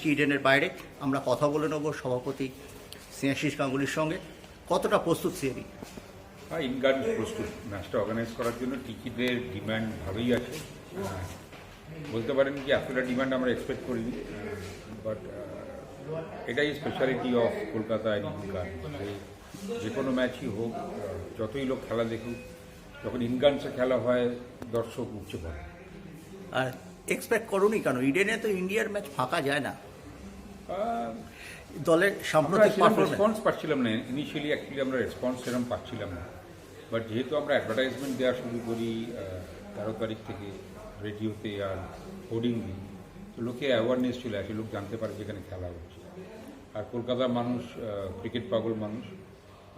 এসেছি ইডেনের বাইরে আমরা কথা বলে নেব সভাপতি স্নেহাশিস গাঙ্গুলির সঙ্গে। কতটা প্রস্তুত সিএবি? হ্যাঁ ইনগান প্রস্তুত। ম্যাচটা অর্গানাইজ করার জন্য টিকিটের ডিমান্ড ভালোই আছে। বলতে পারেন কি এতটা ডিমান্ড আমরা এক্সপেক্ট করিনি। বাট এটাই স্পেশালিটি অফ কলকাতা ইনগান যে কোনো ম্যাচই হোক যতই লোক খেলা দেখুক যখন ইনগানসে খেলা হয় দর্শক উঠছে পড়ে। আর এক্সপেক্ট করুনি কেন? ইডেনে তো ইন্ডিয়ার ম্যাচ ফাঁকা যায় না। দলের সাম্প্রতিক রেসপন্স পাচ্ছিলাম না। ইনিশিয়ালি অ্যাকচুয়ালি আমরা রেসপন্স সেরকম পাচ্ছিলাম না। বাট যেহেতু আমরা অ্যাডভার্টাইজমেন্ট দেওয়া শুরু করি তেরো তারিখ থেকে রেডিওতে আর হোর্ডিং দিই তো লোকে অ্যাওয়ারনেস চলে আসে লোক জানতে পারে যেখানে খেলা হচ্ছে। আর কলকাতার মানুষ ক্রিকেট পাগল মানুষ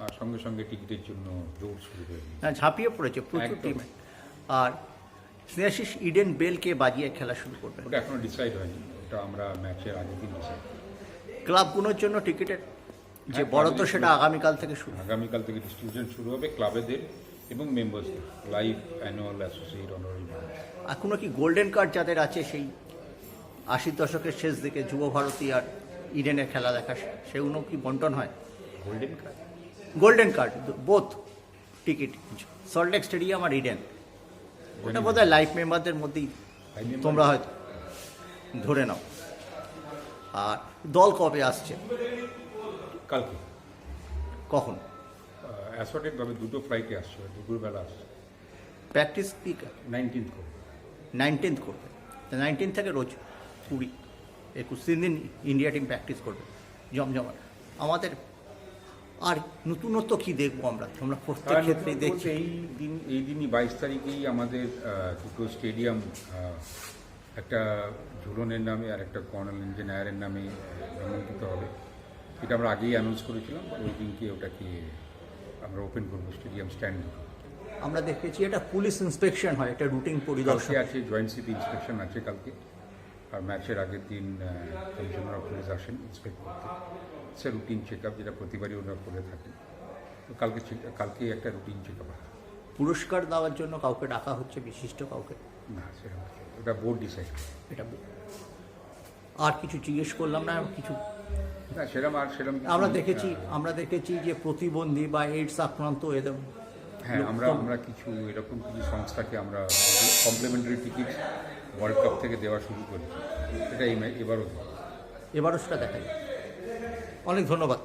আর সঙ্গে সঙ্গে টিকিটের জন্য দৌড় শুরু করে দিই ঝাঁপিয়ে পড়েছে প্রচুর। আর স্নেহাশিস ইডেন বেলকে বাজিয়ে খেলা শুরু করবে। ওটা এখনও ডিসাইড হয়নি। ওটা আমরা ম্যাচের আগের দিন ডিসাইড ক্লাবগুলোর জন্য টিকিটের যে হ্যাঁ, তো সেটা আগামীকাল থেকে শুরু। আগামীকাল থেকে ডিস্ট্রিবিউশন শুরু হবে ক্লাবেদের এবং মেম্বার্সদের লাইভ অ্যানুয়াল অ্যাসোসিয়েট অনারেবল এখনও কি গোল্ডেন কার্ড যাদের আছে সেই আশির দশকের শেষ দিকে যুব ভারতী আর ইডেনের খেলা দেখা সেগুলো কি বন্টন হয়? Golden card golden card both ticket Salt Lake stadium আর ইডেন ওটা বোধ হয় লাইফ মেম্বারদের মধ্যেই তোমরা হয়তো ধরে নাও। আর দল কবে আসছে? কালকে। কখন? অ্যাসর্টেড ভাবে দুটো ফ্লাইটে আসছে দুপুরবেলা আসছে। প্র্যাকটিস কি নাইনটিন্থ করে নাইনটিন্থ করবে। নাইনটিন থেকে রোজ কুড়ি একুশ তিন দিন ইন্ডিয়া টিম প্র্যাকটিস করবে জমজমাট। আমাদের আর নতুনত্ব কি দেখব আমরা? আমরা প্রত্যেক ক্ষেত্রেই দেখছি। এই দিন এই দিনই বাইশ তারিখেই আমাদের দুটো স্টেডিয়াম একটা ঝুলনের নামে আর একটা কর্নাল ইঞ্জিনিয়ারের নামে নামাঙ্কিত হবে। এটা আমরা আগেই অ্যানাউন্স করেছিলাম ওই দিনকে ওটাকে আমরা ওপেন করব স্টেডিয়াম স্ট্যান্ড আমরা দেখেছি এটা পুলিশ ইন্সপেকশন হয় একটা রুটিন পরিদর্শন আছে জয়েন্ট সিটি ইন্সপেকশন আছে কালকে। আর ম্যাচের আগের দিন কমিশনার অফ পুলিশ আসেন ইন্সপেক্ট করতে। সে রুটিন চেক আপ যেটা প্রতিবারই ওরা করে থাকে। তো কালকে কালকে একটা রুটিন চেক আপ হবে পুরস্কার দেওয়ার জন্য কাউকে ডাকা হচ্ছে বিশিষ্ট কাউকে। না কিছু বোর্ড ডিসাইড এটা আর কিছু জিজ্ঞেস করলাম না কিছু না সেরকম আর সেরকম আমরা দেখেছি আমরা দেখেছি যে প্রতিবন্ধী বা এইডস আক্রান্ত এদের হ্যাঁ আমরা আমরা কিছু এরকম কিছু সংস্থাকে আমরা কমপ্লিমেন্টারি টিকিট ওয়ার্ল্ড কাপ থেকে দেওয়া শুরু করি এটা এবারও এবারও সেটা দেখা যায়। অনেক ধন্যবাদ।